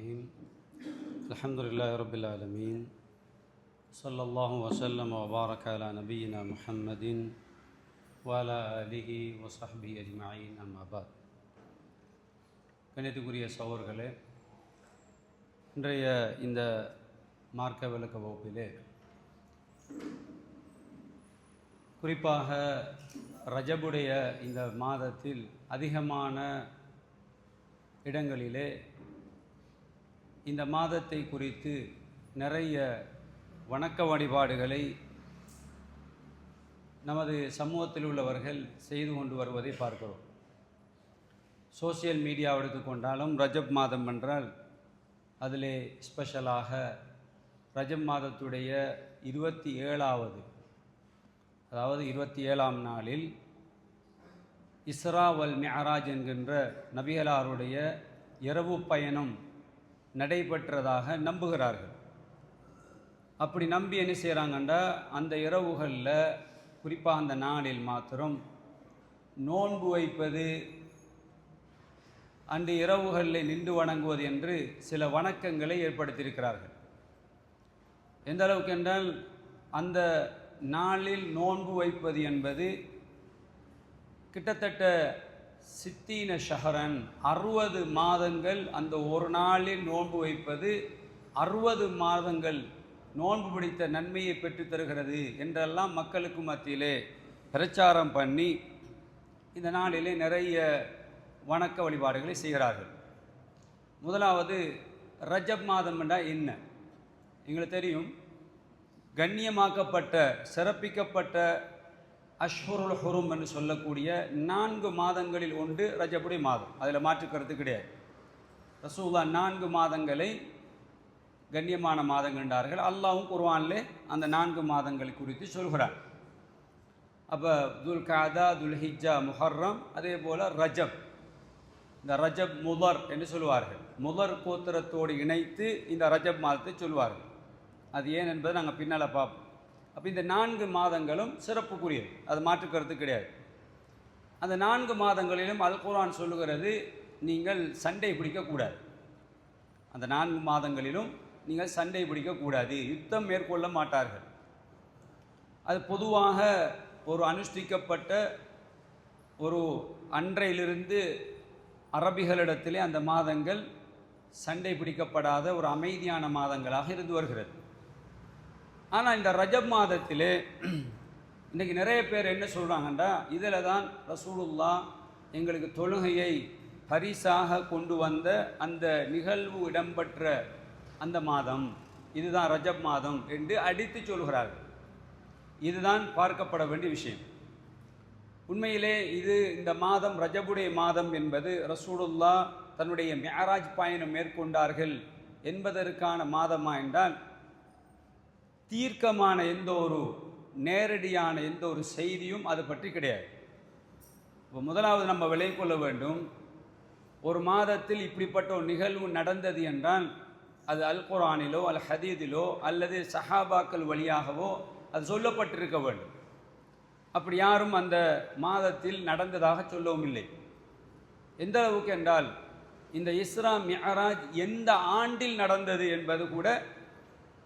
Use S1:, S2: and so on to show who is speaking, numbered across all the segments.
S1: الرحيم الحمد لله رب العالمين صلى الله وسلم وبارك على نبينا محمد وعلى آله وصحبه أجمعين أما بعد கணித்துக்குரிய சகோதரர்களே இன்றைய இந்த மார்க்க விளக்க வகுப்பிலே குறிப்பாக ரஜபுடைய இந்த மாதத்தில் அதிகமான இடங்களிலே இந்த மாதத்தை குறித்து நிறைய வணக்க வழிபாடுகளை நமது சமூகத்தில் உள்ளவர்கள் செய்து கொண்டு வருவதை பார்க்கிறோம். சோசியல் மீடியா எடுத்துக்கொண்டாலும் ரஜப் மாதம் என்றால் அதிலே ஸ்பெஷலாக ரஜப் மாதத்துடைய இருபத்தி ஏழாவது அதாவது இருபத்தி ஏழாம் நாளில் இஸ்ரா வல் மியராஜ் என்கின்ற நபிகளாருடைய இரவு பயணம் நடைபெற்றதாக நம்புகிறார்கள். அப்படி நம்பி என்ன செய்கிறாங்கண்டா அந்த இரவுகளில் குறிப்பாக அந்த நாளில் மாத்திரம் நோன்பு வைப்பது அன்று இரவுகளில் நின்று வணங்குவது என்று சில வணக்கங்களை ஏற்படுத்தியிருக்கிறார்கள். எந்த அளவுக்கு என்றால் அந்த நாளில் நோன்பு வைப்பது என்பது கிட்டத்தட்ட சித்தீன ஷஹரன் அறுபது மாதங்கள் அந்த ஒரு நாளில் நோன்பு வைப்பது அறுபது மாதங்கள் நோன்பு பிடித்த நன்மையை பெற்றுத் தருகிறது என்றெல்லாம் மக்களுக்கு மத்தியிலே பிரச்சாரம் பண்ணி இந்த நாளிலே நிறைய வணக்க வழிபாடுகளை செய்கிறார்கள். முதலாவது ரஜப் மாதம் என்றால் என்ன? எங்களுக்கு தெரியும். கண்ணியமாக்கப்பட்ட சிறப்பிக்கப்பட்ட அஷ்ஹுருல் ஹுரும் என்று சொல்லக்கூடிய நான்கு மாதங்களில் ஒன்று ரஜபுடைய மாதம். அதில் மாற்றுக்கிறது கிடையாது. ரசூல்லா நான்கு மாதங்களை கண்ணியமான மாதங்கள் என்றார்கள். அல்லாவும் குர்வானிலே அந்த நான்கு மாதங்களை குறித்து சொல்கிறார் அப்போ துல் காதா துல் முஹர்ரம் அதே போல் ரஜப். இந்த ரஜப் முதர் என்று சொல்லுவார்கள். முதர் கோத்திரத்தோடு இணைத்து இந்த ரஜப் மாதத்தை சொல்வார்கள். அது ஏன் என்பதை நாங்கள் பின்னால் பார்ப்போம் அப்போ இந்த நான்கு மாதங்களும் சிறப்புக்குரியது. அது மாற்றுக்கிறது கிடையாது. அந்த நான்கு மாதங்களிலும் அல் குரான் சொல்லுகிறது நீங்கள் சண்டை பிடிக்கக்கூடாது அந்த நான்கு மாதங்களிலும் நீங்கள் சண்டை பிடிக்கக்கூடாது யுத்தம் மேற்கொள்ள மாட்டார்கள். அது பொதுவாக ஒரு அனுஷ்டிக்கப்பட்ட ஒரு அன்றையிலிருந்து அரபிகளிடத்திலே அந்த மாதங்கள் சண்டை பிடிக்கப்படாத ஒரு அமைதியான மாதங்களாக இருந்து வருகிறது. ஆனால் இந்த ரஜப் மாதத்திலே இன்றைக்கி நிறைய பேர் என்ன சொல்கிறாங்கண்டா இதில் தான் ரசூலுல்லா எங்களுக்கு தொழுகையை பரிசாக கொண்டு வந்த அந்த நிகழ்வு இடம்பெற்ற அந்த மாதம். இதுதான் ரஜப் மாதம் என்று அடித்து சொல்கிறார்கள். இதுதான் பார்க்கப்பட வேண்டிய விஷயம். உண்மையிலே இது இந்த மாதம் ரஜபுடைய மாதம் என்பது ரசூலுல்லா தன்னுடைய மேராஜ் பயணம் மேற்கொண்டார்கள் என்பதற்கான மாதமா என்றால் தீர்க்கமான எந்த ஒரு நேரடியான எந்த ஒரு செய்தியும் அது பற்றி கிடையாது. இப்போ முதலாவது நம்ம விலை கொள்ள வேண்டும். ஒரு மாதத்தில் இப்படிப்பட்ட ஒரு நிகழ்வு நடந்தது என்றால் அது அல் குரானிலோ அல் ஹதீதிலோ அல்லது சஹாபாக்கள் வழியாகவோ அது சொல்லப்பட்டிருக்க வேண்டும். அப்படி யாரும் அந்த மாதத்தில் நடந்ததாக சொல்லவும் இல்லை. எந்த அளவுக்கு என்றால் இந்த இஸ்ரா மியராஜ் எந்த ஆண்டில் நடந்தது என்பது கூட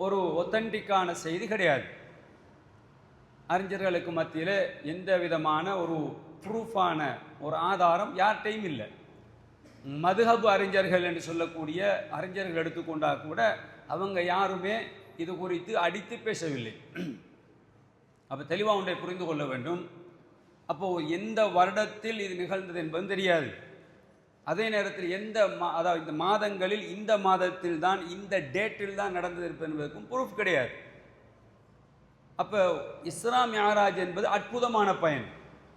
S1: ஒரு ஒத்தன்டிக்கான செய்தி கிடையாது. அறிஞர்களுக்கு மத்தியில் எந்த விதமான ஒரு ப்ரூஃபான ஒரு ஆதாரம் யார்கிட்டையும் இல்லை. மதுஹபு அறிஞர்கள் என்று சொல்லக்கூடிய அறிஞர்கள் எடுத்துக்கொண்டால் கூட அவங்க யாருமே இது குறித்து அடித்து பேசவில்லை. அப்போ தெளிவாக ஒன்றை புரிந்து கொள்ள வேண்டும். அப்போது எந்த வருடத்தில் இது நிகழ்ந்தது என்பதும் தெரியாது. அதே நேரத்தில் எந்த மா அதாவது இந்த மாதங்களில் இந்த மாதத்தில் தான் இந்த டேட்டில் தான் நடந்தது என்பதற்கும் ப்ரூஃப் கிடையாது. அப்போ இஸ்லாம் யாராஜ் என்பது அற்புதமான பயன்.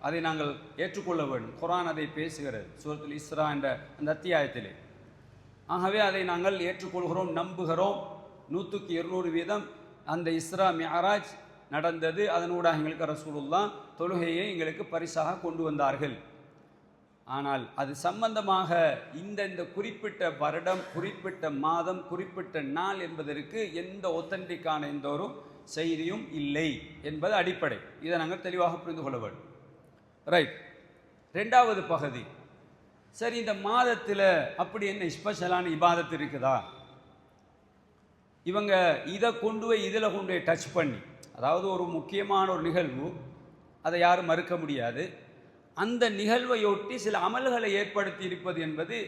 S1: அதை நாங்கள் ஏற்றுக்கொள்ள வேண்டும். குரான் அதை பேசுகிறது. சூரத்தில் இஸ்ரா என்ற அந்த அத்தியாயத்திலே. ஆகவே அதை நாங்கள் ஏற்றுக்கொள்கிறோம் நம்புகிறோம். நூற்றுக்கு இருநூறு வீதம் அந்த இஸ்ரா மியராஜ் நடந்தது. அதனூடாக எங்களுக்கு ரசூலுல்லா தொழுகையை எங்களுக்கு பரிசாக கொண்டு வந்தார்கள். ஆனால் அது சம்பந்தமாக இந்த இந்த குறிப்பிட்ட வருடம் குறிப்பிட்ட மாதம் குறிப்பிட்ட நாள் என்பதற்கு எந்த ஒத்தன்டிக்கான எந்த ஒரு செய்தியும் இல்லை என்பது அடிப்படை. இதை நாங்கள் தெளிவாக புரிந்து கொள்ள வேண்டும். ரைட் ரெண்டாவது பகுதி. சரி இந்த மாதத்தில் அப்படி என்ன ஸ்பெஷலான இபாதத்து இருக்குதா? இவங்க இதை கொண்டு போய் இதில் கொண்டு போய் டச் பண்ணி அதாவது ஒரு முக்கியமான ஒரு நிகழ்வு அதை யாரும் மறுக்க முடியாது. அந்த நிகழ்வையொட்டி சில அமல்களை ஏற்படுத்தி இருப்பது என்பது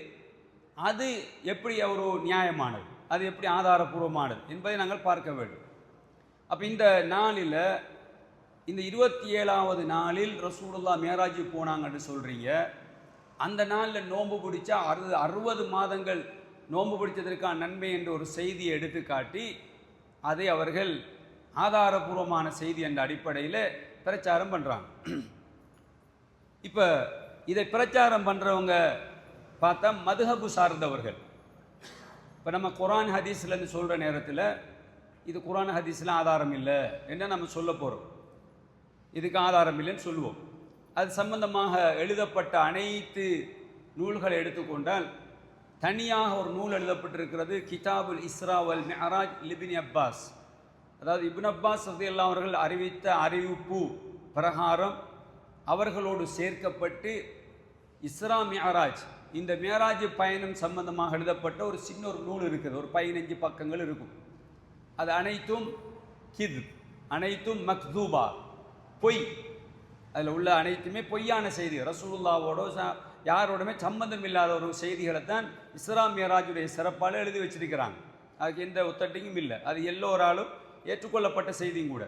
S1: அது எப்படி ஒரு நியாயமானது? அது எப்படி ஆதாரபூர்வமானது என்பதை நாங்கள் பார்க்க வேண்டும். அப்போ இந்த நாளில் இந்த இருபத்தி ஏழாவது நாளில் ரசூலுல்லா மேராஜி போனாங்கன்னு சொல்கிறீங்க அந்த நாளில் நோன்பு பிடிச்சா அறுபது அறுபது மாதங்கள் நோன்பு பிடிச்சதற்கான நன்மை என்ற ஒரு செய்தியை எடுத்து காட்டி அதை அவர்கள் ஆதாரபூர்வமான செய்தி என்ற அடிப்படையில் பிரச்சாரம் பண்ணுறாங்க இப்போ இதை பிரச்சாரம் பண்ணுறவங்க பார்த்தா மதுஹபு சார்ந்தவர்கள். இப்போ நம்ம குரான் ஹதீஸ்லன்னு சொல்கிற நேரத்தில் இது குரான் ஹதீஸ்லாம் ஆதாரம் இல்லை என்ன நம்ம சொல்ல போகிறோம் இதுக்கு ஆதாரம் இல்லைன்னு சொல்லுவோம். அது சம்பந்தமாக எழுதப்பட்ட அனைத்து நூல்களை எடுத்துக்கொண்டால் தனியாக ஒரு நூல் எழுதப்பட்டிருக்கிறது கிதாபுல் இஸ்ராவல் மெஹராஜ் லிபின் அப்பாஸ். அதாவது இபின் அப்பாஸ் எல்லாம் அவர்கள் அறிவித்த அறிவிப்பு பிரகாரம் அவர்களோடு சேர்க்கப்பட்டு இஸ்ரா மியராஜ் இந்த மேராஜ் பயணம் சம்பந்தமாக எழுதப்பட்ட ஒரு சின்ன ஒரு நூல் இருக்குது. ஒரு பதினஞ்சு பக்கங்கள் இருக்கும். அது அனைத்தும் கித் அனைத்தும் மக்தூபா. பொய். அதில் உள்ள அனைத்துமே பொய்யான செய்தி ரசூல்லாவோட யாரோடமே சம்பந்தம் இல்லாத ஒரு செய்திகளை தான் இஸ்லாம் மியராஜுடைய சிறப்பால் எழுதி வச்சிருக்கிறாங்க. அதுக்கு எந்த ஒத்தட்டியும் இல்லை. அது எல்லோராலும் ஏற்றுக்கொள்ளப்பட்ட செய்தியும் கூட.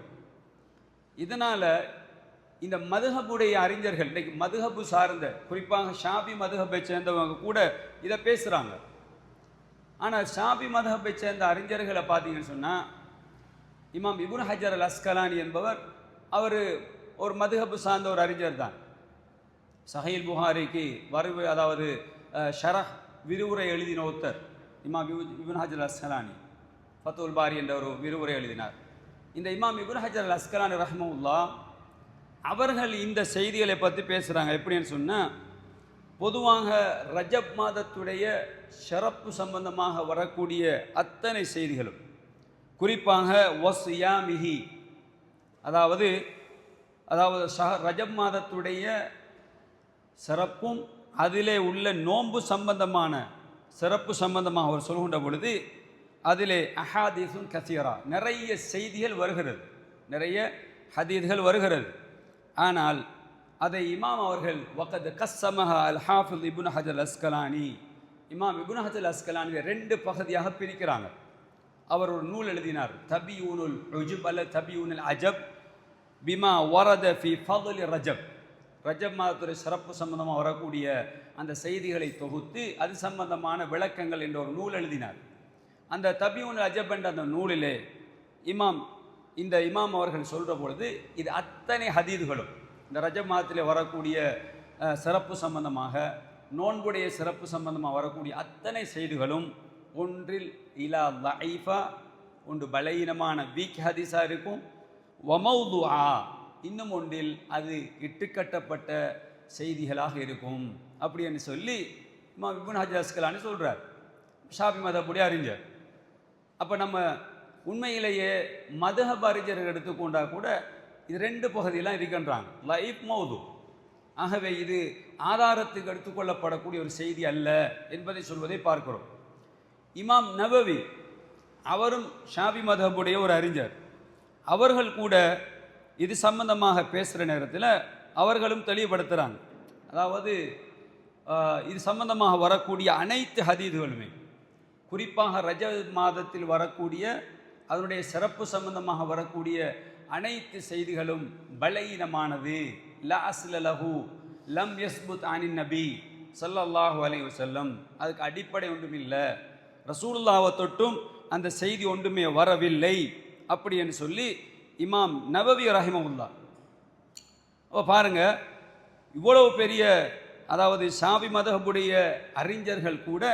S1: இதனால் இந்த மதுஹபுடைய அறிஞர்கள் இன்னைக்கு மதுஹபு சார்ந்த குறிப்பாக ஷாபி மதுஹபை சேர்ந்தவங்க கூட இதை பேசுகிறாங்க ஆனால் ஷாபி மதுஹபை சேர்ந்த அறிஞர்களை பார்த்தீங்கன்னு சொன்னால் இமாம் இபுன் ஹஜர் அல் அஸ்கலானி என்பவர் அவர் ஒரு மதுஹபு சார்ந்த ஒரு அறிஞர் தான். சஹீல் புகாரிக்கு வரவு அதாவது ஷரஹ் விரிவுரை எழுதின ஒருத்தர் இமாம் இபுன் ஹஜர் அல் அஸ்கலானி ஃபத்துல் பாரி என்ற ஒரு விரிவுரை எழுதினார். இந்த இமாம் இபுன் ஹஜர் அல் அஸ்கலானி ரஹ்மவுல்லா அவர்கள் இந்த செய்திகளை பற்றி பேசுகிறாங்க எப்படின்னு சொன்னால் பொதுவாக ரஜப் மாதத்துடைய சிறப்பு சம்பந்தமாக வரக்கூடிய அத்தனை செய்திகளும் குறிப்பாக ஒஸ்யாமிஹி அதாவது அதாவது சஹ ரஜப் மாதத்துடைய சிறப்பும் அதிலே உள்ள நோன்பு சம்பந்தமான சிறப்பு சம்பந்தமாக அவர் சொல்கின்ற பொழுது அதிலே அஹாதீசும் கசீரா நிறைய செய்திகள் வருகிறது. நிறைய ஹதீதுகள் வருகிறது. ஆனால் அதை இமாம் அவர்கள் வக்கத் கஸ்ஸமஹ அல் ஹாஃபில் இபுன் ஹஜல் அஸ்கலானி இமாம் இபுன் ஹஜல் அஸ்கலானி ரெண்டு பகுதியாக பிரிக்கிறாங்க. அவர் ஒரு நூல் எழுதினார் தபியூனுல் ருஜுப் அல்ல தபியூனுல் அஜப் பிமா வரத ஃபி ஃபதுல் ரஜப். ரஜப் மாதத்துறை சிறப்பு சம்பந்தமாக வரக்கூடிய அந்த செய்திகளை தொகுத்து அது சம்பந்தமான விளக்கங்கள் என்ற ஒரு நூல் எழுதினார். அந்த தபியூன் அஜப் என்ற அந்த நூலிலே இமாம் இந்த இமாம் அவர்கள் சொல்கிற பொழுது இது அத்தனை ஹதீதுகளும் இந்த ரஜ மாதத்தில் வரக்கூடிய சிறப்பு சம்பந்தமாக நோன்புடைய சிறப்பு சம்பந்தமாக வரக்கூடிய அத்தனை செய்திகளும் ஒன்றில் இலா லைஃபா ஒன்று பலகீனமான வீக் ஹதீஸாக இருக்கும். வமௌதுஆ இன்னும் ஒன்றில் அது இட்டுக்கட்டப்பட்ட செய்திகளாக இருக்கும். அப்படின்னு சொல்லி இமாம் இப்னு ஹஜர் சொல்கிறார் ஷாபி மதப்புடைய அறிஞர். அப்போ நம்ம உண்மையிலேயே மதுஹப் அறிஞர்கள் எடுத்துக்கொண்டால் கூட இது ரெண்டு பகுதியெல்லாம் இருக்கின்றாங்க. லைஃப் மௌது. ஆகவே இது ஆதாரத்துக்கு எடுத்துக்கொள்ளப்படக்கூடிய ஒரு செய்தி அல்ல என்பதை சொல்வதை பார்க்கிறோம். இமாம் நவவி அவரும் ஷாபி மதஹபுடைய ஒரு அறிஞர். அவர்கள் கூட இது சம்பந்தமாக பேசுகிற நேரத்தில் அவர்களும் தெளிவுபடுத்துகிறாங்க அதாவது இது சம்பந்தமாக வரக்கூடிய அனைத்து ஹதீதுகளுமே குறிப்பாக ரஜ மாதத்தில் வரக்கூடிய அதனுடைய சிறப்பு சம்பந்தமாக வரக்கூடிய அனைத்து செய்திகளும் பலகீனமானது. ல லஹு லம் யஸ்புத் அனின் நபி ஸல்லல்லாஹு அலைஹி வசல்லம் அதுக்கு அடிப்படை ஒன்றும் இல்லை. ரசூல்லாவை தொட்டும் அந்த செய்தி ஒன்றுமே வரவில்லை. அப்படி என்று சொல்லி இமாம் நபவி ரஹிமவுல்லா அப்போ பாருங்க இவ்வளவு பெரிய அதாவது ஷாபி மதகுடைய அறிஞர்கள் கூட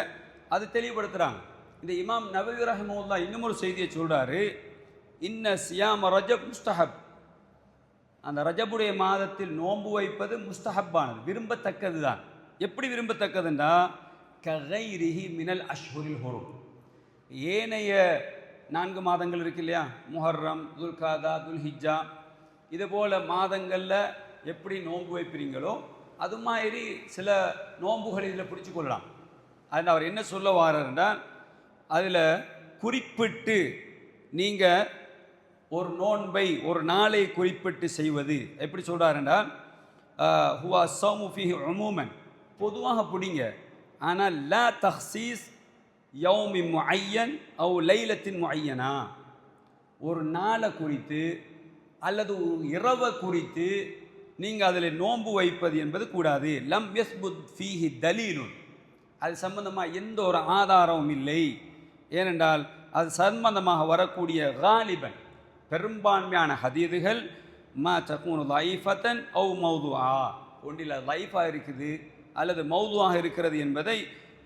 S1: அது தெளிவுபடுத்துகிறாங்க இந்த இமாம் நபவி ரஹமுல்லா இன்னும் ஒரு செய்தியை சொல்கிறாரு இன்ன சியாம ரஜப் முஸ்தஹப். அந்த ரஜபுடைய மாதத்தில் நோன்பு வைப்பது முஸ்தஹப்பானது விரும்பத்தக்கது தான் எப்படி விரும்பத்தக்கதுன்னா ககைரிஹி மினல் அஷ்ஹுரில் ஹொரும். ஏனைய நான்கு மாதங்கள் இருக்கு இல்லையா? முஹர்ரம் துல்காதா துல்ஹிஜா இது போல் மாதங்களில் எப்படி நோன்பு வைப்பீங்களோ அது மாதிரி சில நோன்புகள் இதில் பிடிச்சி கொள்ளலாம் அதில் அவர் என்ன சொல்ல வாரன்னா அதில் குறிப்பிட்டு நீங்கள் ஒரு நோன்பை ஒரு நாளை குறிப்பிட்டு செய்வது. எப்படி சொல்கிறாருண்டா ஹுவா சௌமுஃபி அமூமன் பொதுவாக பிடிங்க. ஆனால் லா தஹ்சீஸ் யௌமி முஐயன் அவ் லைலத்தின் முஐயனா? ஒரு நாளை குறித்து அல்லது ஒரு இரவை குறித்து நீங்கள் அதில் நோன்பு வைப்பது என்பது கூடாது. லம் எஸ்புத் ஃபீஹி தலீலுன். அது சம்பந்தமாக எந்த ஒரு ஆதாரமும் இல்லை. ஏனென்றால் அது சம்பந்தமாக வரக்கூடிய காலிபன். பெரும்பான்மையான ஹதீதுகள் மா தக்கூனு லைஃபத்தன் அவு மௌதுவா. ஒன்றில் லைஃபாக இருக்குது அல்லது மௌதுவாக இருக்கிறது என்பதை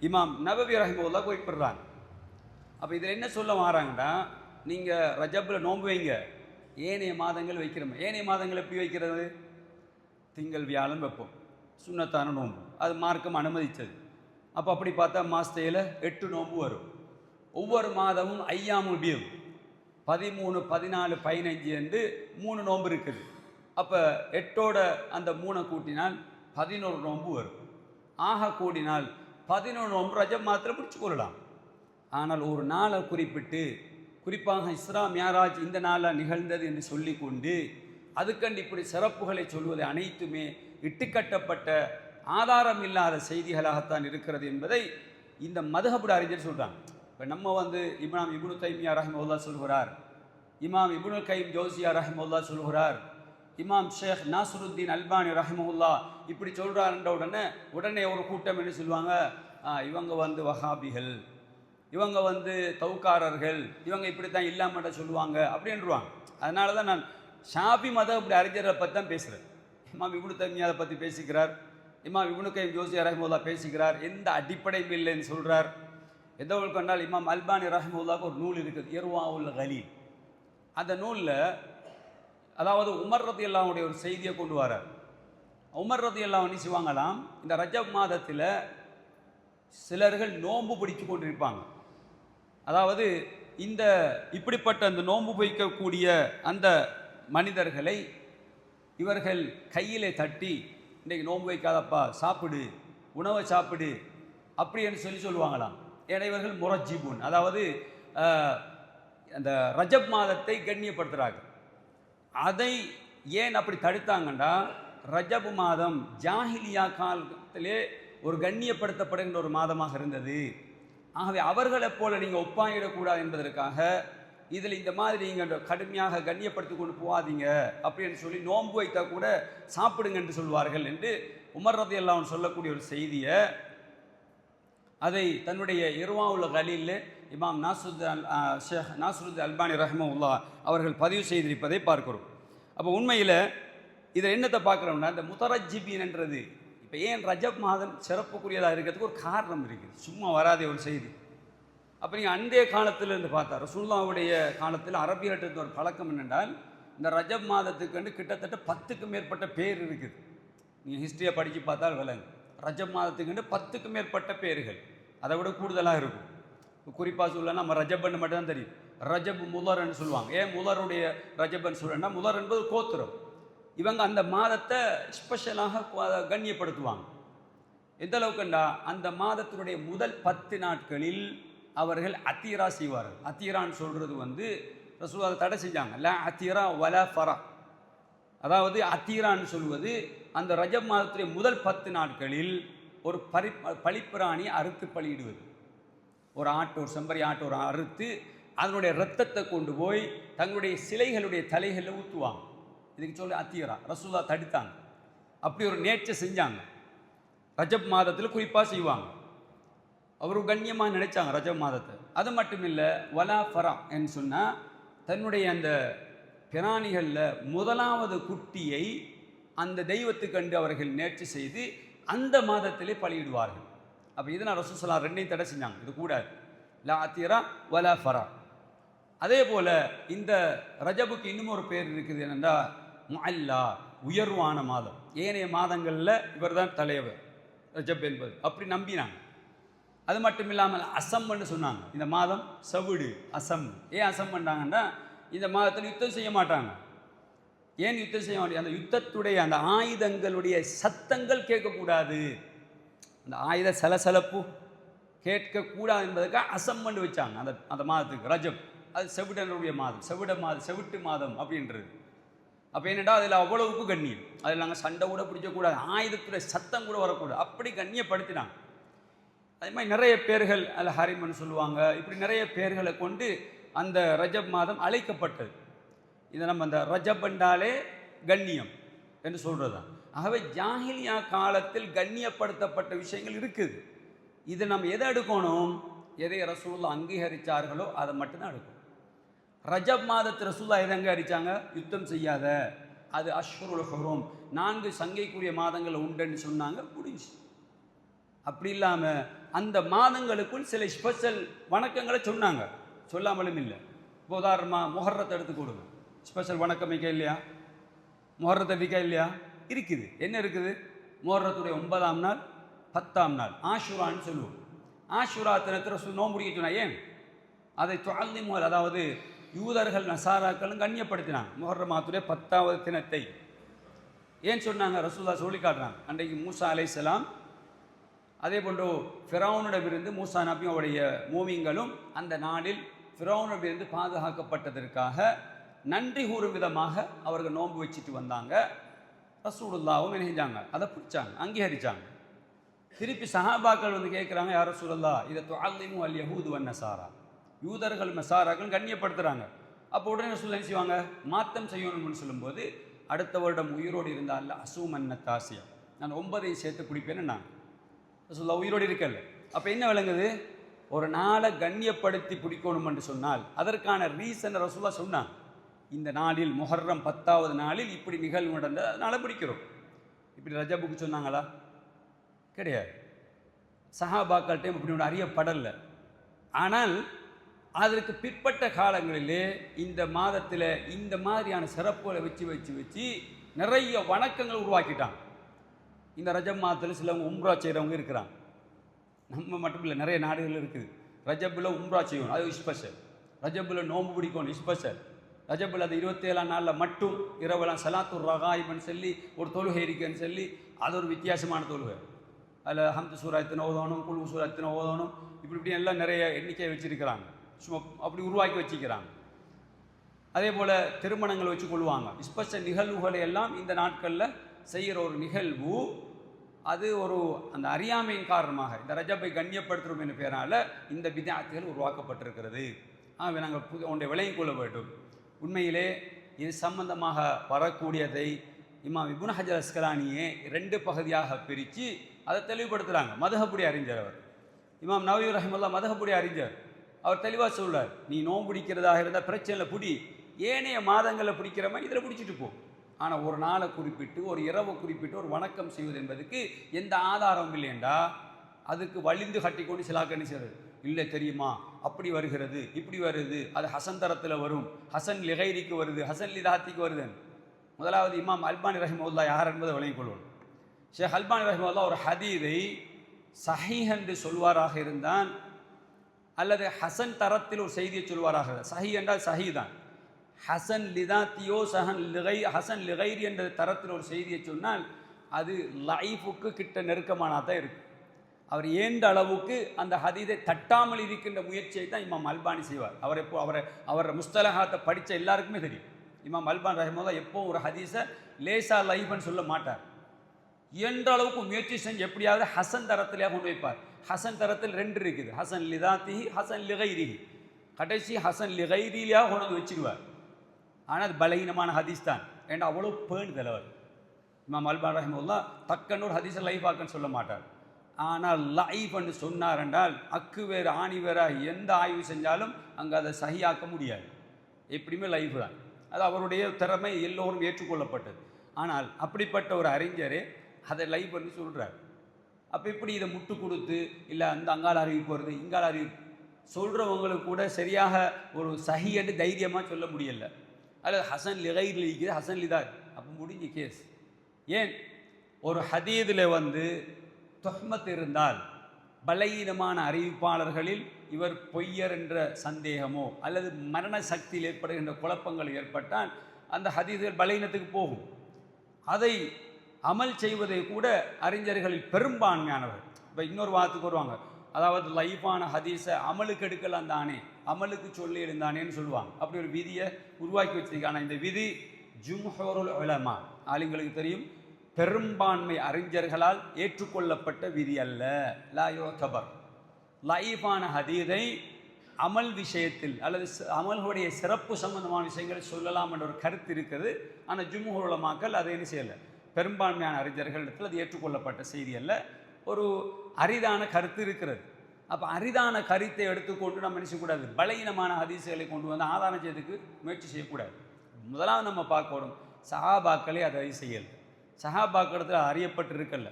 S1: இமாம் நபவி ரஹிமுல்லா குறிப்பிடுறாங்க அப்போ இதில் என்ன சொல்ல வராங்கன்னா நீங்கள் ரஜப்பில் நோன்பு வைங்க. ஏனைய மாதங்கள் வைக்கிறோம்? ஏனைய மாதங்கள் எப்படி வைக்கிறது? திங்கள் வியாழன் வைப்போம். சுண்ணத்தான நோன்பு. அது மார்க்கம் அனுமதித்தது. அப்போ அப்படி பார்த்தா மாசத்தையில் எட்டு நோன்பு வரும். ஒவ்வொரு மாதமும் ஐயாமுல் பீவ் பதிமூணு பதினாலு பதினஞ்சு என்று மூணு நோன்பு இருக்குது. அப்போ எட்டோட அந்த மூணை கூட்டினால் பதினோரு நோன்பு வரும். ஆக கூடினால் பதினோரு நோன்பு ரஜம் மாத்திரம் பிடிச்சு கொள்ளலாம். ஆனால் ஒரு நாளை குறிப்பிட்டு குறிப்பாக இஸ்ரா யாராஜ் இந்த நாளாக நிகழ்ந்தது என்று சொல்லிக்கொண்டு அதுக்கண்டு இப்படி சிறப்புகளை சொல்வது அனைத்துமே இட்டுக்கட்டப்பட்ட ஆதாரம் இல்லாத செய்திகளாகத்தான் இருக்கிறது என்பதை இந்த மதுஹபுட அறிஞர் சொல்கிறாங்க இப்போ நம்ம வந்து இமாம் இபுனு தைமியா ரஹிமவுல்லா சொல்கிறார். இமாம் இபுனு கைம் ஜோசியா ரஹிமவுல்லா சொல்கிறார். இமாம் ஷேக் நாசருத்தீன் அல்பானி ரஹிமவுல்லா இப்படி சொல்கிறாருன்ற உடனே உடனே ஒரு கூட்டம் என்ன சொல்லுவாங்க? இவங்க வந்து வஹாபிகள். இவங்க வந்து தவுக்காரர்கள் இவங்க இப்படி தான் இல்லாமட்ட சொல்லுவாங்க அப்படின்றாங்க அதனால தான் நான் ஷாபி மத இப்படி அறிஞரை பற்றி தான் பேசுகிறேன் இமாம் இபுனு தைமியாவை பற்றி பேசிக்கிறார். இமாம் இபுனு கைம் ஜோசியா ரஹிமுல்லா பேசிக்கிறார். எந்த அடிப்படையும் இல்லைன்னு சொல்கிறார் எந்த ஒரு கண்டால் இமாம் அல்பானி ரஹமுல்லாவுக்கு ஒரு நூல் இருக்குது இர்வாவுல் கலீல். அந்த நூலில் அதாவது உமர் ரத்தி அல்லாவுடைய ஒரு செய்தியை கொண்டு வரார். உமர் ரத்தி அல்லா என்ன செய்வாங்களாம்? இந்த ரஜப் மாதத்தில் சிலர்கள் நோன்பு பிடிச்சு கொண்டிருப்பாங்க. அதாவது இந்த இப்படிப்பட்ட அந்த நோன்பு பிடிக்கக்கூடிய அந்த மனிதர்களை இவர்கள் கையிலே தட்டி இன்றைக்கு நோன்பு வைக்காதப்பா சாப்பிடு உணவை சாப்பிடு அப்படின்னு சொல்லி சொல்லுவாங்களாம். ஏன்னா இவர்கள் முரஜிபுன். அதாவது அந்த ரஜப் மாதத்தை கண்ணியப்படுத்துகிறாங்க அதை ஏன் அப்படி தடுத்தாங்கன்னா ரஜப் மாதம் ஜாஹிலியா காலத்திலே ஒரு கண்ணியப்படுத்தப்படுகின்ற ஒரு மாதமாக இருந்தது. ஆகவே அவர்களைப் போல நீங்கள் ஒப்பாயிடக்கூடாது என்பதற்காக இதில் இந்த மாதிரி நீங்கள் கடுமையாக கண்ணியப்படுத்தி கொண்டு போகாதீங்க அப்படின்னு சொல்லி நோன்பு வைத்தா கூட சாப்பிடுங்க என்று சொல்வார்கள் என்று உமர் ரதி சொல்லக்கூடிய ஒரு செய்தியை அதை தன்னுடைய இருவாவுல கலீலில் இமாம் நாசுத் அல் ஷேக் நாசுருத் அல்பானி ரஹ்மவுல்லா அவர்கள் பதிவு செய்திருப்பதை பார்க்கிறோம். அப்போ உண்மையில் இதில் என்னத்தை பார்க்குறோம்னா இந்த முத்தரஜிபின்ன்றது இப்போ ஏன் ரஜப் மாதம் சிறப்புக்குரியதாக இருக்கிறதுக்கு ஒரு காரணம் இருக்குது. சும்மா வராதே ஒரு செய்தி. அப்போ நீங்கள் அன்றைய காலத்தில் இருந்து பார்த்தா ரசூல்லாவுடைய காலத்தில் அரபியர்கிட்ட ஒரு பழக்கம் என்னென்றால் இந்த ரஜப் மாதத்துக்கு வந்து கிட்டத்தட்ட பத்துக்கும் மேற்பட்ட பேர் இருக்குது. நீங்கள் ஹிஸ்ட்ரியை படித்து பார்த்தால் விளங்கு ரஜப் மாதத்துக்கு பத்துக்கும் மேற்பட்ட பேர்கள். அதை விட கூடுதலாக இருக்கும். குறிப்பாக சொல்லலாம் நம்ம ரஜப்னு மட்டும்தான் தெரியும். ரஜப் முதர்ன்னு சொல்லுவாங்க. ஏன் முதருடைய ரஜப்பன் சொல்லுன்னா முதர் என்பது கோத்திரம். இவங்க அந்த மாதத்தை ஸ்பெஷலாக கண்ணியப்படுத்துவாங்க. எந்த அளவுக்குண்டா? அந்த மாதத்தினுடைய முதல் பத்து நாட்களில் அவர்கள் அத்தீரா செய்வார்கள். அத்தீரான்னு சொல்கிறது வந்து ரசூல் தடை செஞ்சாங்க. ல அத்தீரா வல ஃபரா. அதாவது அத்தீரான்னு சொல்வது அந்த ரஜப் மாதத்துடைய முதல் பத்து நாட்களில் ஒரு பரி பழிப்பிராணி அறுத்து பலியிடுவது ஒரு ஆட்டோர் ஒரு செம்பரி ஆட்டோ ஒரு அறுத்து அதனுடைய ரத்தத்தை கொண்டு போய் தங்களுடைய சிலைகளுடைய தலைகளில் ஊற்றுவாங்க இதுக்கு சொல்லி அத்தியரா ரசூலா தடுத்தாங்க. அப்படி ஒரு நேற்றை செஞ்சாங்க. ரஜப் மாதத்தில் குறிப்பாக செய்வாங்க. அவர் கண்ணியமாக நினைச்சாங்க ரஜப் மாதத்தை. அது மட்டும் இல்லை வலா ஃபரா என்று சொன்னால் தன்னுடைய அந்த பிராணிகளில் முதலாவது குட்டியை அந்த தெய்வத்துக்கு கண்டு அவர்கள் நேர்ச்சி செய்து அந்த மாதத்திலே பலியிடுவார்கள். அப்போ இதனால் ரசூசலா ரெண்டையும் தடை செஞ்சாங்க. இது கூடாது. லா அத்திரா வலா ஃபரா. அதே போல் இந்த ரஜபுக்கு இன்னும் ஒரு பேர் இருக்குது என்னென்னா அல்லா உயர்வான மாதம். ஏனைய மாதங்களில் இவர்தான் தலைவர். ரஜப் என்பது அப்படி நம்பினாங்க. அது மட்டும் இல்லாமல் அசம்னு சொன்னாங்க. இந்த மாதம் சவுடு அசம். ஏன் அசம் பண்ணாங்கன்னா இந்த மாதத்தில் யுத்தம் செய்ய மாட்டாங்க. ஏன் யுத்தம் செய்ய வேண்டிய அந்த யுத்தத்துடைய அந்த ஆயுதங்களுடைய சத்தங்கள் கேட்கக்கூடாது. அந்த ஆயுத சலசலப்பு கேட்கக்கூடாது என்பதற்காக அசம்மன் வச்சாங்க. அந்த அந்த மாதத்துக்கு ரஜம். அது செவிடனுடைய மாதம். செவிட மாதம் செவிட்டு மாதம் அப்படின்றது. அப்போ என்னடா அதில் அவ்வளவுக்கு கண்ணியம் அதில் நாங்கள் சண்டை கூட பிடிக்கக்கூடாது. ஆயுதத்துடைய சத்தம் கூட வரக்கூடாது. அப்படி கண்ணியப்படுத்தினாங்க. அதே மாதிரி நிறைய பேர்கள் அதில் ஹரிமன் சொல்லுவாங்க. இப்படி நிறைய பேர்களை கொண்டு அந்த ரஜப் மாதம் அழைக்கப்பட்டது. இதை நம்ம அந்த ரஜப் என்றாலே கண்ணியம் என்று சொல்கிறது தான் ஆகவே ஜாஹிலியா காலத்தில் கண்ணியப்படுத்தப்பட்ட விஷயங்கள் இருக்குது. இது நம்ம எதை எடுக்கணும்? எதை ரசூல்லா அங்கீகரித்தார்களோ அதை மட்டும்தான் எடுக்கணும். ரஜப் மாதத்து ரசூல்லா எதை அங்கீகரித்தாங்க யுத்தம் செய்யாத. அது அஷ்வருல் ஹுரும். நான்கு சங்கைக்குரிய மாதங்கள் உண்டுன்னு சொன்னாங்க முடிஞ்சு அப்படி இல்லாமல் அந்த மாதங்களுக்குள் சில ஸ்பெஷல் வணக்கங்களை சொன்னாங்க. சொல்லாமலும் இல்லை. இப்போ உதாரணமாக முஹர்ரத்தை எடுத்து கொடுங்க. ஸ்பெஷல் வணக்கம் வைக்க இல்லையா? முஹர்ரத்தை வைக்க இல்லையா? இருக்குது. என்ன இருக்குது? மொஹரத்துடைய ஒன்பதாம் நாள் பத்தாம் நாள். ஆஷுரான்னு சொல்லுவோம். ஆஷுரா தினத்தில் நோம்பு சொன்னா ஏன்? அதை தொடர்ந்து முதல் அதாவது யூதர்கள் நசாராக்களும் கண்ணியப்படுத்தினாங்க. மொஹர மாத்துடைய பத்தாவது தினத்தை. ஏன் சொன்னாங்க? ரசூல்லா சொல்லி காட்டுறாங்க. அன்றைக்கு மூசா அலைசலாம் அதே போன்று ஃபிரௌனிடமிருந்து மூசா நபியும் அவருடைய மூமிங்களும் அந்த நாளில் ஃபிரௌனிடமிருந்து பாதுகாக்கப்பட்டதற்காக நன்றி கூறும் விதமாக அவர்கள் நோன்பு வச்சுட்டு வந்தாங்க. ரசூலுல்லாவும் என்ன செஞ்சாங்க? அதை பிடிச்சாங்க அங்கீகரிச்சாங்க. திருப்பி சஹாபாக்கள் வந்து கேட்குறாங்க யார் ரசூலுல்லா இதை துஅல்லிமு அல் யஹூது வன் நசாரா. யூதர்கள் மசாராக்கள் கண்ணியப்படுத்துகிறாங்க அப்போ உடனே சொல்ல என்ன செய்வாங்க? மாத்தம் செய்யணும்னு சொல்லும்போது அடுத்த வருடம் உயிரோடு இருந்தால் அசூமன்ன தாசியம் நான் ஒன்பதையும் சேர்த்து குடிப்பேன்னு நான். ரசூல்லா உயிரோடு இருக்கல. அப்போ என்ன விளங்குது? ஒரு நாளை கண்ணியப்படுத்தி பிடிக்கணும் என்று சொன்னால் அதற்கான ரீசன் ரசூல்லா சொன்னாங்க இந்த நாளில் முஹர்ரம் பத்தாவது நாளில் இப்படி நிகழ்வு நடந்தது. அதனால் பிடிக்கிறோம். இப்படி ரஜபுக்கு சொன்னாங்களா? கிடையாது. சஹாபாக்கள்கிட்டையும் இப்படி ஒன்று அறியப்படலை ஆனால் அதற்கு பிற்பட்ட காலங்களிலே இந்த மாதத்தில் இந்த மாதிரியான சிறப்புகளை வச்சு வச்சு வச்சு நிறைய வணக்கங்கள் உருவாக்கிட்டாங்க. இந்த ரஜப் மாதத்தில் சிலவங்க உம்ரா செய்கிறவங்க இருக்கிறாங்க. நம்ம மட்டும் இல்லை நிறைய நாடுகள் இருக்குது. ரஜப்பில் உம்ரா செய்யணும் அது ஸ்பெஷல் ரஜப்பில் நோன்பு பிடிக்கணும் ஸ்பெஷல் ரஜப்பில் அது இருபத்தேழாம் நாளில் மட்டும் இரவுலாம் சலாத்துர் ரகாயிப்னு சொல்லி ஒரு தொழுகை இருக்குன்னு சொல்லி அது ஒரு வித்தியாசமான தொழுகை. அதில் ஹம்து சூரா எத்தனை ஓதணும் குழு சூரா எத்தனை ஓதணும் இப்படி இப்படி எல்லாம் நிறைய எண்ணிக்கை வச்சுருக்கிறாங்க. சும்மா அப்படி உருவாக்கி வச்சுக்கிறாங்க. அதே போல் திருமணங்கள் வச்சு கொள்வாங்க. ஸ்பெஷல் நிகழ்வுகளை எல்லாம் இந்த நாட்களில் செய்கிற ஒரு நிகழ்வு. அது ஒரு அந்த அறியாமையின் காரணமாக இந்த ரஜப்பை கண்ணியப்படுத்துகிறோம் என்ற பேரால் இந்த விதாத்துகள் உருவாக்கப்பட்டிருக்கிறது. ஆகவே நாங்கள் புது ஒன்றை விலையும் கொள்ள வேண்டும். உண்மையிலே இது சம்பந்தமாக வரக்கூடியதை இமாம் இபுன் ஹஜர் அஸ்கலானியே ரெண்டு பகுதியாக பிரித்து அதை தெளிவுபடுத்துகிறாங்க மதகப்புடி அறிஞர் அவர். இமாம் நவீ ரஹமுல்லா மதகப்புடி அறிஞர். அவர் தெளிவாக சொல்கிறார் நீ நோன்பு பிடிக்கிறதாக இருந்தால் பிரச்சனையில் பிடி. ஏனைய மாதங்களில் பிடிக்கிற மாதிரி இதில் பிடிச்சிட்டு போ. ஆனால் ஒரு நாளை குறிப்பிட்டு ஒரு இரவை குறிப்பிட்டு ஒரு வணக்கம் செய்வது என்பதுக்கு எந்த ஆதாரமும் இல்லையண்டா. அதுக்கு வலிந்து கட்டி கொண்டு சிலாக்கணி செய்கிறது இல்லை தெரியுமா? அப்படி வருகிறது இப்படி வருது அது ஹசன் தரத்தில் வரும். ஹசன் லிகைரிக்கு வருது ஹசன் லிதாத்திக்கு வருது. முதலாவது இமாம் அல்பானி ரஹிமுல்லா யார் என்பதை விளங்கிக் கொள்வோம். ஷேக் அல்பானி ரஹிமவுல்லா ஒரு ஹதீதை சஹீஹ் என்று சொல்வாராக இருந்தான் அல்லது ஹசன் தரத்தில் ஒரு செய்தியை சொல்வாராக இருந்தால் சஹி என்றால் சஹி தான். ஹசன் லிதாத்தியோ சஹன் லிகை ஹசன் லிகைரி என்ற தரத்தில் ஒரு செய்தியை சொன்னால் அது லைஃபுக்கு கிட்ட நெருக்கமானதாக தான் இருக்கும். அவர் ஏந்த அளவுக்கு அந்த ஹதீதை தட்டாமல் இருக்கின்ற முயற்சியை தான் இமாம் அல்பானி செய்வார். அவர் எப்போ அவரை அவர் முஸ்தலகாத்தை படித்த எல்லாருக்குமே தெரியும். இமாம் அல்பான் ரஹமல்லா எப்போ ஒரு ஹதீஸை லேசா லைஃப்னு சொல்ல மாட்டார். என்ற அளவுக்கு முயற்சி செஞ்சு எப்படியாவது ஹசன் தரத்திலேயே கொண்டு வைப்பார் ஹசன் தரத்தில் ரெண்டு இருக்குது. ஹசன் லிதாத்திஹி ஹசன் லிகைரிஹி. கடைசி ஹசன் லிகைரிலியாக கொண்டு வந்து வச்சிருவார். ஆனால் அது பலகீனமான ஹதீஸ் தான். ஏன்னா அவ்வளோ பேணுதல் தலைவர். இமாம் அல்பான் ரஹமுல்லா தக்கன்னு ஒரு ஹதீஸை லைஃப் ஆக்குன்னு சொல்ல மாட்டார். ஆனால் லைஃப்னு சொன்னார் என்றால் அக்கு வேறு ஆணி வேறாக எந்த ஆய்வு செஞ்சாலும் அங்கே அதை சகியாக்க முடியாது. எப்படியுமே லைஃப் தான். அது அவருடைய திறமை எல்லோரும் ஏற்றுக்கொள்ளப்பட்டது. ஆனால் அப்படிப்பட்ட ஒரு அறிஞரே அதை லைவ் பண்ணி சொல்கிறார் அப்போ இப்படி இதை முட்டு கொடுத்து இல்லை அந்த அங்கால அறிவிப்பு போகிறது இங்கால அறிவிப்பு? சொல்கிறவங்களுக்கு கூட சரியாக ஒரு சகின்னு தைரியமாக சொல்ல முடியல. அல்லது ஹசன் லிகைர் லிக்குது ஹசன் லிதார் அப்போ முடிஞ்ச கேஸ் ஏன்? ஒரு ஹதீதில் வந்து தொஹ்மத் இருந்தால் பலகீனமான அறிவிப்பாளர்களில் இவர் பொய்யர் என்ற சந்தேகமோ அல்லது மரண சக்தியில் ஏற்படுகின்ற குழப்பங்கள் ஏற்பட்டால் அந்த ஹதீஸ்கள் பலகீனத்துக்கு போகும். அதை அமல் செய்வதை கூட அறிஞர்களில் பெரும்பான்மையானவர். இப்போ இன்னொரு வார்த்தைக்கு வருவாங்க. அதாவது லைஃபான ஹதீஸை அமலுக்கு எடுக்கலாம் தானே அமலுக்கு சொல்லி இருந்தானேன்னு சொல்லுவாங்க. அப்படி ஒரு விதியை உருவாக்கி வச்சிருக்காங்க. இந்த விதி ஜும்ஹோருல் உலமா. ஆளுங்களுக்கு தெரியும். பெரும்பான்மை அறிஞர்களால் ஏற்றுக்கொள்ளப்பட்ட விதி அல்ல. லாயோ கபர் லைஃபான ஹதீதை அமல் விஷயத்தில் அல்லது அமல்களுடைய சிறப்பு சம்பந்தமான விஷயங்களை சொல்லலாம் என்ற ஒரு கருத்து இருக்குது. ஆனால் ஜும்ஹூர் அதை என்ன செய்யலை? பெரும்பான்மையான அறிஞர்களிடத்தில் அது ஏற்றுக்கொள்ளப்பட்ட செய்தி அல்ல. ஒரு அரிதான கருத்து இருக்கிறது. அப்போ அரிதான கருத்தை எடுத்துக்கொண்டு நம்ம என்ன செய்யக்கூடாது? பலகீனமான ஹதீசுகளை கொண்டு வந்து ஆதாரம் செய்யறதுக்கு முயற்சி செய்யக்கூடாது. முதலாவது நம்ம பார்க்கணும் சஹாபாக்களே அதை செய்யலை. சஹாபாக்கிடத்தில் அறியப்பட்டிருக்கல்ல.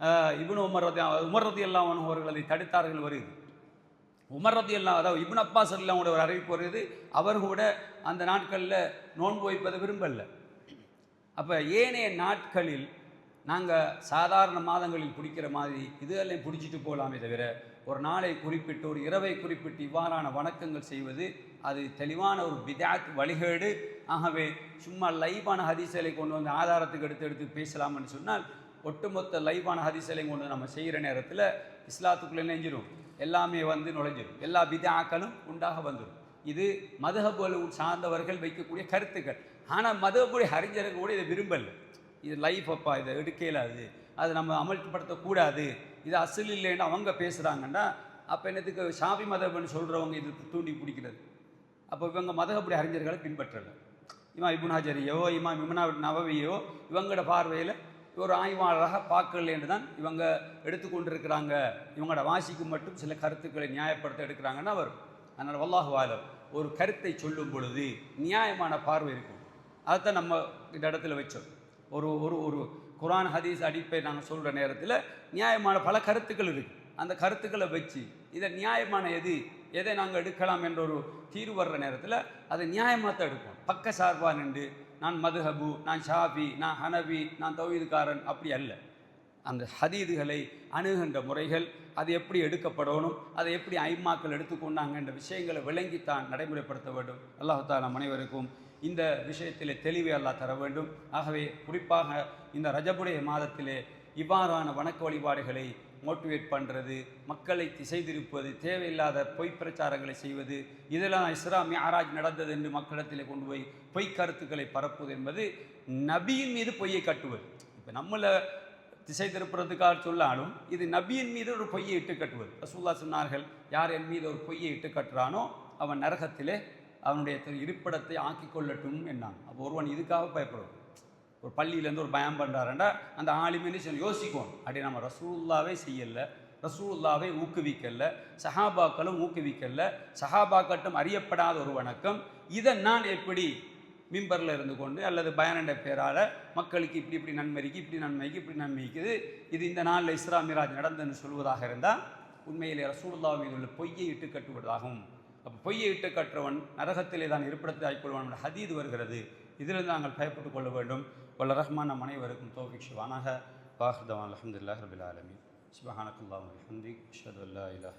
S1: ஆஹ் இப்னு உமர் ரத்தி உமர் ரத்தி எல்லாம் அவர்கள் அதை தடுத்தார்கள் வருது உமர் ரத்தி எல்லாம் அதாவது இப்னு அப்பாஸ் அல்லாவோட ஒரு அறிவிப்பு வருது அவர் கூட அந்த நாட்களில் நோன்பு வைப்பதை விரும்பல. அப்போ ஏனைய நாட்களில் நாங்கள் சாதாரண மாதங்களில் பிடிக்கிற மாதிரி இதெல்லாம் பிடிச்சிட்டு போகலாமே தவிர ஒரு நாளை குறிப்பிட்டு ஒரு இரவை குறிப்பிட்டு இவ்வாறான வணக்கங்கள் செய்வது அது தெளிவான ஒரு விதாத் வழிகேடு. ஆகவே சும்மா லைவான ஹதிசலை கொண்டு வந்து ஆதாரத்துக்கு எடுத்து எடுத்து பேசலாம்னு சொன்னால் ஒட்டுமொத்த லைவான ஹதிசலை கொண்டு நம்ம செய்கிற நேரத்தில் இஸ்லாத்துக்குள்ளே நெஞ்சிரும். எல்லாமே வந்து நுழைஞ்சிடும் எல்லா விதாக்களும் உண்டாக வந்துடும் இது மதுஹபுகள் சார்ந்தவர்கள் வைக்கக்கூடிய கருத்துக்கள். ஆனால் மதுஹபுடைய அறிஞர்கள் கூட இதை விரும்பலை. இது லைஃப் அப்பா இதை எடுக்கலாது அது நம்ம அமல்படுத்தக்கூடாது. இது அசல் இல்லைன்னு அவங்க பேசுகிறாங்கன்னா அப்போ என்னத்துக்கு ஷாபி மதபன்னு சொல்கிறவங்க இது தூண்டி பிடிக்கிறது. அப்போ இவங்க மதகப்படி அறிஞர்களை பின்பற்றலை. இமா இபுன் ஹாஜரியோ இமா இமனா நவவியோ இவங்களோட பார்வையில் ஒரு ஆய்வாளராக பார்க்கல தான் இவங்க எடுத்துக்கொண்டிருக்கிறாங்க இவங்களோட வாசிக்கு மட்டும் சில கருத்துக்களை நியாயப்படுத்த எடுக்கிறாங்கன்னா வரும் அதனால் வல்லாஹு ஒரு கருத்தை சொல்லும் பொழுது நியாயமான பார்வை இருக்கும். அதைத்தான் நம்ம இந்த இடத்துல வச்சோம். ஒரு ஒரு ஒரு குரான் ஹதீஸ் அடிப்பை நாங்கள் சொல்கிற நேரத்தில் நியாயமான பல கருத்துக்கள் இருக்குது அந்த கருத்துக்களை வச்சு இதை நியாயமான எது எதை நாங்கள் எடுக்கலாம் என்ற ஒரு தீர்வு வர்ற நேரத்தில் அதை நியாயமாக தான் எடுப்போம். பக்க சார்பாக நின்று நான் மதுஹபு நான் ஷாபி நான் ஹனபி நான் தௌஹீதுக்காரன் அப்படி அல்ல. அந்த ஹதீதுகளை அணுகின்ற முறைகள் அது எப்படி எடுக்கப்படணும் அதை எப்படி ஐமாக்கள் எடுத்துக்கொண்டாங்கன்ற விஷயங்களை விளங்கித்தான் நடைமுறைப்படுத்த வேண்டும். அல்லாஹ் அனைவருக்கும் இந்த விஷயத்திலே தெளிவை அல்லாஹ் தர வேண்டும். ஆகவே குறிப்பாக இந்த ரஜபுடைய மாதத்திலே இவ்வாறான வணக்க வழிபாடுகளை மோட்டிவேட் பண்ணுறது மக்களை திசை திருப்பது தேவையில்லாத பொய் பிரச்சாரங்களை செய்வது இதெல்லாம் இஸ்லாமிய ஆராய்ச்சி நடந்தது என்று மக்களிடத்தில் கொண்டு போய் பொய் கருத்துக்களை பரப்புவது என்பது நபியின் மீது பொய்யை கட்டுவது. இப்போ நம்மளை திசை திருப்புறதுக்காக சொல்லாலும் இது நபியின் மீது ஒரு பொய்யை இட்டு கட்டுவது. ரசூல்லா சொன்னார்கள் யார் என் மீது ஒரு பொய்யை இட்டு கட்டுறானோ அவன் நரகத்திலே அவனுடைய இருப்பிடத்தை ஆக்கி கொள்ளட்டும் என்னாங்க அப்போ ஒருவன் இதுக்காக பயப்படுவான் ஒரு பள்ளியிலேருந்து ஒரு பயம் பண்ணுறாருண்டா அந்த ஆலிமின்னு சொல்லி யோசிக்கும். அப்படி நம்ம ரசூல்லாவே செய்யலை ரசூல்லாவை ஊக்குவிக்கல சஹாபாக்களும் ஊக்குவிக்கல சஹாபாக்கட்டும் அறியப்படாத ஒரு வணக்கம். இதை நான் எப்படி மிம்பரில் இருந்து கொண்டு அல்லது பயனண்ட பேரால் மக்களுக்கு இப்படி இப்படி நன்மைக்கு இப்படி நன்மைக்கு இப்படி நன்மைக்குது இது இந்த நாளில் இஸ்லாமிராஜ் நடந்ததுன்னு சொல்வதாக இருந்தால் உண்மையிலே ரசூல்லா மீது உள்ள பொய்யை இட்டு கட்டுவதாகும். அப்போ பொய்யை இட்டு கற்றவன் நரகத்திலே தான் இருப்பிடத்தை ஆய்க்கொள்வான் என்ற ஹதீது வருகிறது. இதிலிருந்து நாங்கள் பயப்பட்டுக் கொள்ள வேண்டும். வல்ல ரஹ்மான் நம் அனைவருக்கும் தோஃபிக் ஷிவானாக வாஹ்தவான் அலமதுல்லாஹ் ரபில் ஆலமீன். சுபஹானக்குல்லாஹ் அல்ஹம்திக் அஷ்ஹது அல்லா இல்லா